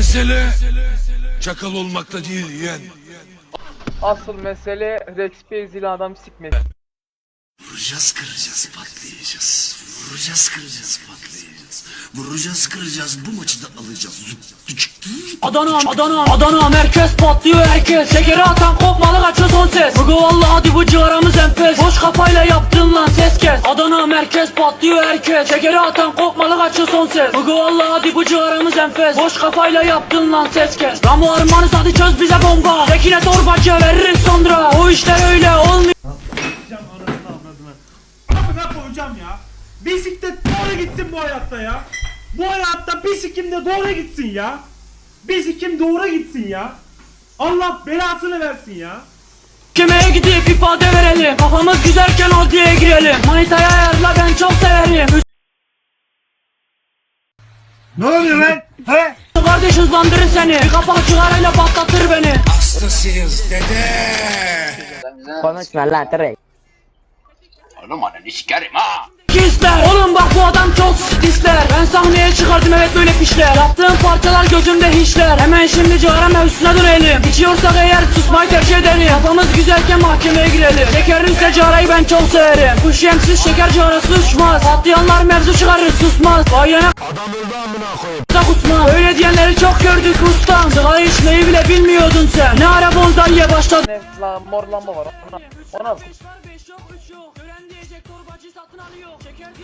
Mesele çakal olmakta değil yeğen. Asıl mesele Rex ile adam sikmek. Vuracağız kıracağız patlayacağız. Vuracağız kıracağız patlayacağız. Vuracağız kıracağız bu maçı da alacağız. Adana, Adana, Adana merkez patlıyor herkes. Şekeri atan kopmalı kaçıyor son ses. Bugü valla hadi bu ciğaramız enfes. Boş kafayla yaptın lan ses kes. Adana merkez patlıyor herkes. Şekeri atan kopmalı kaçıyor son ses. Bugü valla hadi bu ciğaramız enfes. Boş kafayla yaptın lan ses kes. Ramo armanız hadi çöz bize bomba. Tekine torbacı veririz sonra. O işler öyle olmuyor. Koyacağım anasını avradını. Amına koyacağım ya. Bisiklet doğru gitsin bu hayatta ya. Bu hayatta bisikim de doğru gitsin ya. Bisikim doğru gitsin ya. Allah belasını versin ya. Kemeye gidip ifade verelim Kafamız güzelken adliye girelim Manitaya ayarla ben çok severim Ne oluyor lan? He? Kardeş hızlandırır seni Bir kapak çıkarayla patlatır beni Hastasıyız dede. Konuşma lan direkt. Oğlum ananı sikerim ha. İster Oğlum bak bu adam çok ister Ben sahneye çıkardım evet böyle pişler. Yaptığım parçalar gözümde hiçler. Hemen şimdi cigara mevzusuna dönelim. İçiyorsak eğer susmayı tercih edelim. Kafamız güzelken mahkemeye girelim. Şekerin üstüne cigarayı ben çok severim. Kuş yemsiz şeker cigarası uçmaz. Patlayanlar mevzu çıkarır susmaz. Vay yana Adam öldü amına koyayım. Kusma Öyle diyenleri çok gördük ustam. Sigara içmeyi bile bilmiyordun sen. Ne ara bonzaiye başladın? Ne la mor lamba var. Ona. Ona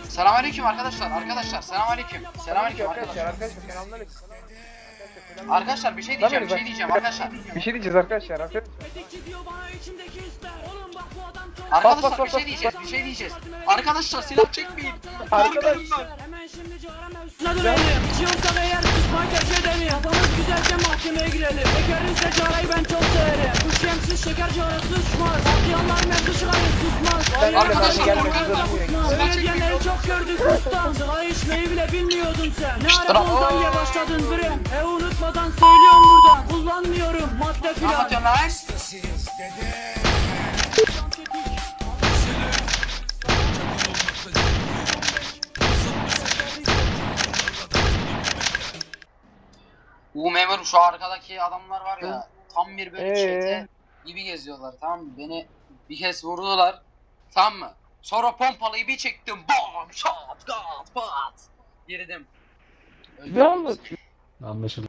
Selamünaleyküm arkadaşlar. Arkadaşlar selamünaleyküm. Selamünaleyküm arkadaşlar arkadaşlar. arkadaşlar selamünaleyküm. Arkadaşlar bir şey diyeceğim, bir şey diyeceğim arkadaşlar. Bir şey diyeceğiz arkadaşlar arkadaşlar. Arkadaşlar bak, bir şey diyeceğiz, bir şey diyeceğiz. Arkadaşlar silah çekmeyin. Arkadaş. Korkarım ben. Hemen şimdi ciğara mevzusuna dönelim İçiyorsak eğer susmayı tercih edelim Kafamız güzelken mahkemeye girelim Şekerin ise ciğarayı ben çok severim Kuş yemsiz şeker ciğarası uçmaz mevzu çıkarır susmaz yana Arkadaşlar. Silah Öyle diyenleri çok gördük ustam Sigara içmeyi bile bilmiyordun sen Ne ara bundan diye başladın bre E unutmadan söylüyorum buradan Kullanmıyorum madde Ne filan anlatıyorsun lan? Hastasıyız dede. Bu memur şu arkadaki adamlar var ya. Tam bir böyle Ee? çete gibi geziyorlar tamam mı? Beni bir kez vurdular. Tamam mı? Sonra pompalıyı bir çektim. Bam! Şat! Gat! Pat! Girdim. Ne oldu? Anlaşıldı.